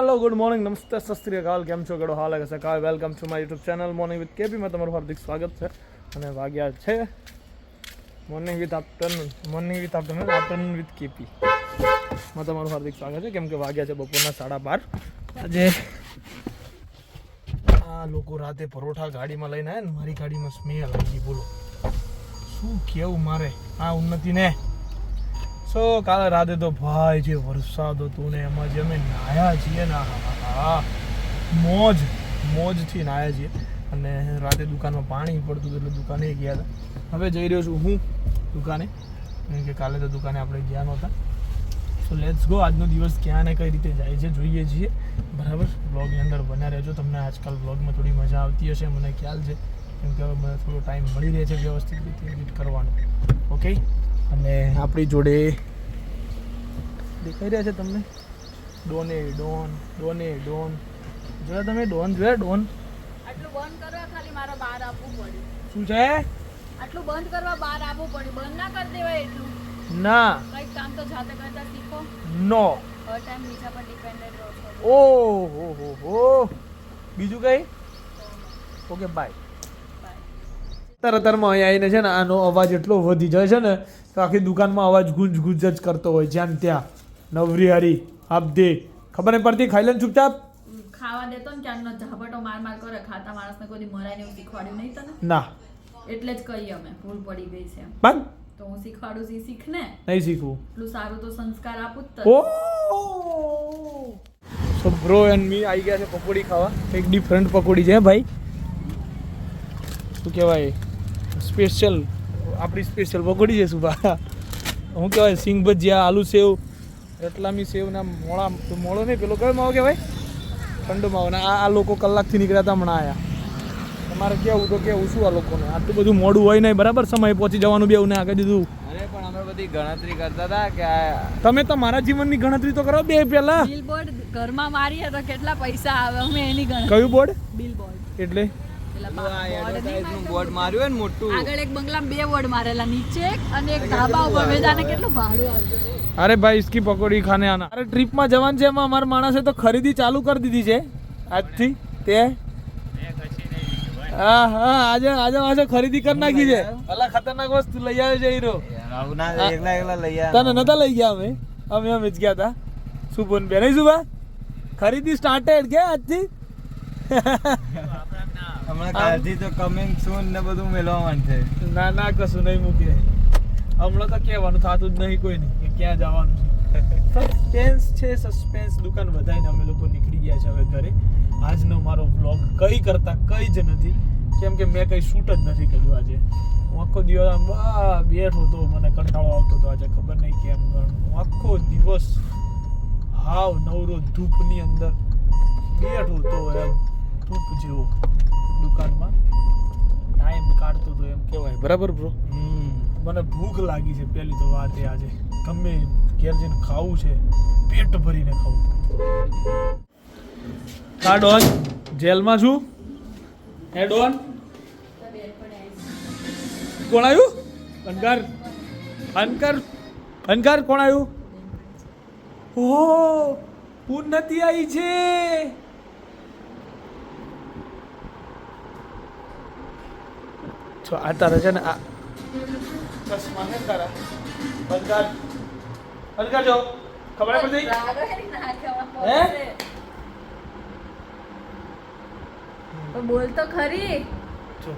Hello good morning નમસ્તે સસ્ત્રી કાલ કેમ છો ગડો હાલ છે કાલ welcome to my YouTube channel morning with KP માં તમારું હાર્દિક સ્વાગત છે અને વાગ્યા છે morning with afternoon morning with afternoon afternoon with KP માં તમારું હાર્દિક સ્વાગત છે કેમ કે વાગ્યા છે બપોરના સાડા બાર આજે આ લોકો રાતે પરોઠા ગાડીમાં લઈને આવ્યા ને, મારી ગાડીમાં સ્મેલ આવી બોલો. શું કેવું મારે? આ ઉન્નતિને? ને સો કાલે રાતે તો ભાઈ જે વરસાદ હતો ને એમાં જે અમે નાયા છીએ ને, હા મોજ, મોજથી નાયા છીએ. અને રાતે દુકાનમાં પાણી પડતું એટલે દુકાને ગયા હતા. હવે જઈ રહ્યો છું હું દુકાને. કે કાલે તો દુકાને આપણે ગયા નહોતા. સો લેટ્સ ગો આજનો દિવસ ક્યાં ને કઈ રીતે જાય છે જોઈએ છીએ. બરાબર? બ્લોગની અંદર બન્યા રહેજો. તમને આજકાલ બ્લોગમાં થોડી મજા આવતી હશે, મને ખ્યાલ છે. કેમ કે હવે મને થોડો ટાઈમ મળી રહે છે વ્યવસ્થિત રીતે એડિટ કરવાનો. ઓકે અને આપણી જોડે દેખાઈ રહ્યા છે તમને? ડોને ડોન ડોને ડોન. જોયા તમે? ડોન જોયા? ડોન? આટલું બંધ કરવા ખાલી મારે બાર આપવું પડ્યું. શું છે? આટલું બંધ કરવા બાર આપવું પડ્યું. બંધ ના કરી દેવાય એટલું. ના. કંઈક કામ તો જાતે કરતા શીખો. નો. હર ટાઈમ બીજા પર ડિપેન્ડેડ રહો છો. ઓ હો હો હો. બીજું કઈ? ઓકે. બાય. તરતરમાં અહીંયા આવીને છે ને આનો અવાજ એટલો વધી જાય છે ને તો આખી દુકાનમાં અવાજ ગુંજ ગુંજ જ કરતો હોય જ્યાં ત્યાં. નવરી હરી આપ દે. ખબર નહીં પડતી ખાઈ લે ચૂપચાપ? ખાવા દેતો ને ક્યારનો ઝાપટો માર માર કરે ખાતા માણસને કોઈ મરાય ને શીખવાડ્યું નહીં તને? ના. એટલે જ કહીએ અમે ભૂલ પડી ગઈ છે. બન તો હું શીખવાડું છું શીખને? નહીં શીખવું. એટલું સારું તો સંસ્કાર આપું જ ઓ! સો બ્રો એન્ડ મી આવી ગયા છે પકોડી ખાવા. એક ડિફરન્ટ પકોડી છે ભાઈ? શું કહેવાય? સ્પેશિયલ આપણી સ્પેશિયલ પકોડી છે સુભા. શું કહેવાય સિંગ ભજીયા આલુ સેવ રતલામી સેવના મોળા મોળો નહીં પેલો કયો માવો કહેવાય? ઠંડો માવો. ને આ આ લોકો કલાકથી નીકળ્યા હતા હમણાં આવ્યા તમારે કેવું તો કેવું શું આ લોકોને? આટલું બધું મોડું હોય નહીં બરાબર? સમય પહોંચી જવાનું બી એવું ને આગળ દીધું અરે પણ અમે બધી ગણતરી કરતા હતા કે તમે તો મારા જીવનની ગણતરી તો કરો બે પહેલા. બિલબોર્ડ ઘરમાં મારીએ તો કેટલા પૈસા આવે? અમે એની ગણતરી. કયું બોર્ડ બિલબોર્ડ એટલે? અરે ભાઈ પકોડી ખાને આના. અરે ટ્રીપમાં જવાનું છે એમાં અમારા માણસે તો ખરીદી ચાલુ કરી દીધી છે. આજથી તે. હા હા આજે આજે માણસે ખરીદી કરી નાખી છે. અલા ખતરનાક વસ્તુ લઈ આવ્યો છે હીરો. નતા લઈ ગયા અમે? અમે અમે જ ગયા હતા સુભન ખરીદી સ્ટાર્ટેડ કે આજથી? હમણાં કાલથી તો કમિંગ સૂન ને બધું મેળવવાનું છે ના ના, કશું નહીં મૂકીએ. હમણાં તો કહેવાનું થતું જ નહીં કોઈ નહીં ક્યાં જવાનું છે. સસ્પેન્સ છે સસ્પેન્સ દુકાન વધાઈને અમે લોકો નીકળી ગયા છે હવે ઘરે. આજનો મારો વ્લોગ કઈ કરતા કઈ જ નથી. કેમ કે મેં કઈ શૂટ જ નથી કર્યું આજે. હું આખો દિવસ આમ બા બેઠો હતો મને કંટાળો આવતો હતો આજે, ખબર નહીં કેમ, પણ હું આખો દિવસ હાવ નવરો ધૂપની અંદર બેઠો હતો એમ. ધૂપ જેવો દુકાનમાં. ટાઈમ કાઢતો હતો એમ કહેવાય. બરાબર બ્રો મને ભૂખ લાગી છે પહેલી તો વાત એ આજે. ગમે ઘેર જઈને ખાવું છે પેટ ભરીને ખાવું. હા ડોન. જેલમાં છું? હે ડોન? કોણ આવ્યું? અનકાર અનકાર અનકાર કોણ આવ્યું? ઓહો નથી આવી છે. તો આ તારે છે ને આ ચશ્મા ને તારા અનકાર અનકાર જો ખબર પડી હે? બોલ તો ખરી. જો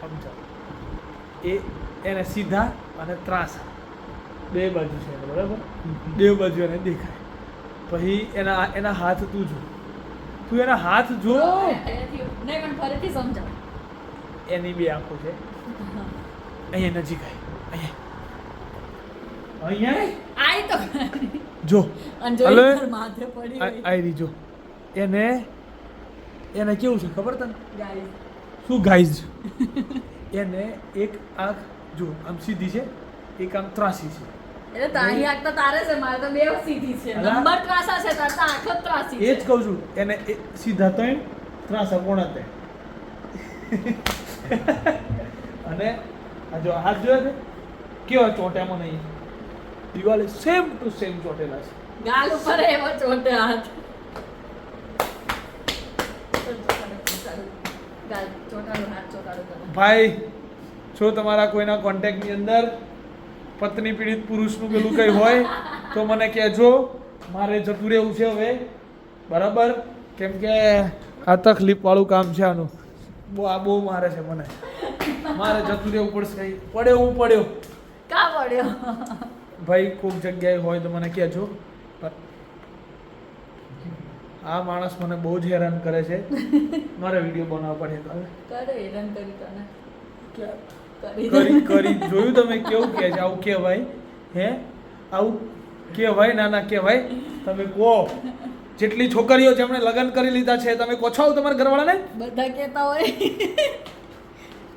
સમજો એ એને સીધા અને ત્રાસા. બે બાજુ છે એને, બરાબર? બે બાજુ એને દેખાય. પછી એના એના હાથ તું જો. તું એના હાથ જો. નહીં પણ ફરીથી સમજાવ. એની બે આંખો છે. અહીંયા નજીક આવી અહીંયા. આઈ તો. જો. હલો. માથે પડી ગઈ. આવી જો. એને એને કેવું છે ખબર તને? શું ગાઈઝ એને એક આંખ જો આમ સીધી છે એક આમ ત્રાસી છે. એટલે તારી આંખ તો તારે છે મારે તો બે સીધી છે. નંબર ત્રાસા છે તાર તો આંખ ત્રાસી એ જ કઉ કહું છું એને સીધા ત્રણ ત્રાસા પોણા ત્રણ. અને આ જો હાથ જોયો છે? કેવા ચોટેમાં નહીં? દિવાલે સેમ ટુ સેમ ચોટેલા છે. ગાલ ઉપર એવો ચોટે હાથ. ભાઈ જો તમારા કોઈના કોન્ટેક્ટની અંદર પત્ની પીડિત પુરુષનું પેલું કંઈ હોય તો મને કહેજો. મારે જતું રહેવું છે હવે. બરાબર? કેમ કે આ તકલીફવાળું કામ છે આનું. આ બહુ મારે છે મને. મારે જતું રહેવું પડશે કઈ પડ્યો હું પડ્યો. કા પડ્યો? ભાઈ કોઈક જગ્યાએ હોય તો મને કહેજો. આ માણસ મને બહુ જ હેરાન કરે છે. મારે વીડિયો બનાવવા પડે તો. કરે હેરાન કરી તને કરી. કરી કરી. જોયું તમે કેવું કે છે? આવું કહેવાય. હે? આવું કહેવાય ના ના કહેવાય. તમે કહો. જેટલી છોકરીઓ જેમણે લગ્ન કરી લીધા છે તમે કહો છો તમારા ઘરવાળાને? બધા કહેતા હોય.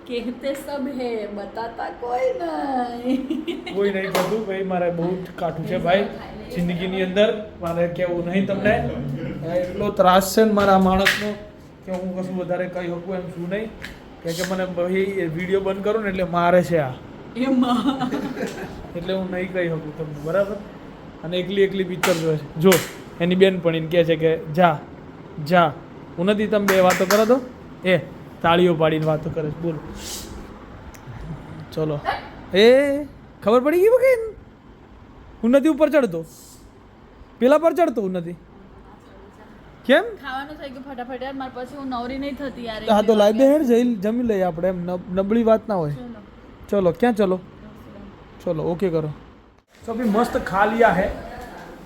કહેતે સબ હે બતાતા કોઈ નહીં. કોઈ નહીં કહેતું ભાઈ મારે બહુ કાઠું છે ભાઈ. જિંદગીની અંદર મારે કહેવું નહીં તમને. એટલો ત્રાસ છે ને મારા માણસનો કે હું કશું વધારે કહી શકું એમ શું નહીં. કે કે મને ભાઈ વીડિયો બંધ કરું ને એટલે મારે છે આ. એમાં. એટલે હું નહીં કહી શકું તમને બરાબર? અને એકલી એકલી પિક્ચર જોવે છે. જો. એની બેનપણીને કહે છે કે જા જા. હું નથી તમે બે વાતો કરો તો. એ તાળીઓ પાડીને વાતો કરે છે. બોલો. ચલો. એ ખબર પડી ગઈ કે હું નથી ઉપર ચડતો. પેલા પર ચડતો હું નથી કેમ? ખાવાનું થઈ ગયું ફટાફટ યાર. મારા પછી હું નવરી નહીં થતી યાર. હા તો લાઈ જઈ જમી લઈએ આપણે. નબળી વાત ના હોય. ચલો. ક્યાં ચલો? ચલો ઓકે કરો. સભી મસ્ત ખા લિયા હે.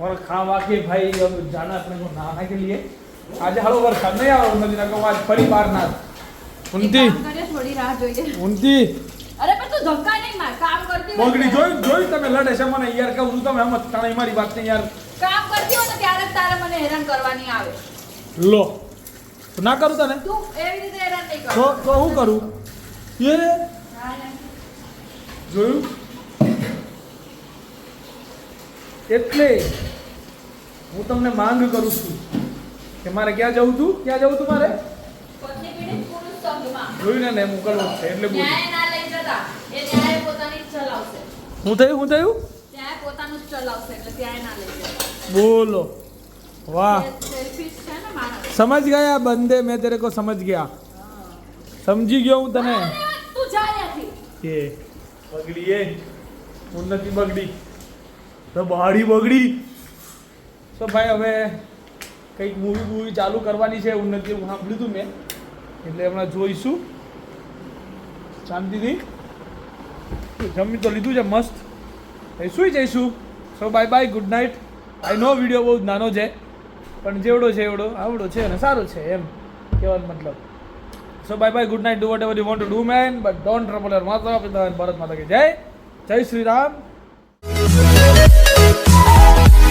और खा वा के भाई अब जाना अपने को नहाने के लिए आज हालो वरसाद नहीं आ रहा नदी ना आज फरी बार ना उनती કામ કરીએ, થોડી રાહ જોઈએ ઉનતી અરે પણ તું ધક્કા નહીં માર કામ કરતી હોય બગડી ને. જોઈ જોઈ તમે લડે છે મને યાર કહું છું તમે હમત તાણે મારી વાત નહીં યાર કામ કરતી હોય ને ત્યારે જ તારે મને હેરાન કરવાની આવે લો તો ના કરું તને તું એવી રીતે હેરાન નહીં તો કર તો હું કરું એ હા ને. જોયું એટલે હું તમને માંગ કરું છું કે મારે ક્યાં જવું તું? ક્યાં જવું તું મારે? જોઈને ને મોકલવો છે એટલે હું થયું હું થયું? બોલો. વાહ. સમજ ગયા બંદે મેં તેરે કો સમજ ગયા. સમજી ગયો હું તને. તું જા અહીંયાથી. એ. બગડી એ. ઉન્નતિ બગડી. તો બાડી બગડી. તો ભાઈ હવે કંઈક મૂવી મૂવી ચાલુ કરવાની છે હું સાંભળ્યું હતું મેં. એટલે હમણાં જોઈશું. શાંતિથી. જમી તો લીધું છે, મસ્ત. એ સુઈ જઈશું. So bye bye good night આઈ નો વીડિયો બહુ નાનો છે, પણ જેવડો છે એવડો, આવડો છે અને સારો છે, એમ કહેવાનો મતલબ. So bye bye good night do whatever you want to do man but don't trouble your માતા પિતા, ભારત માતા કે જય. જય શ્રી રામ.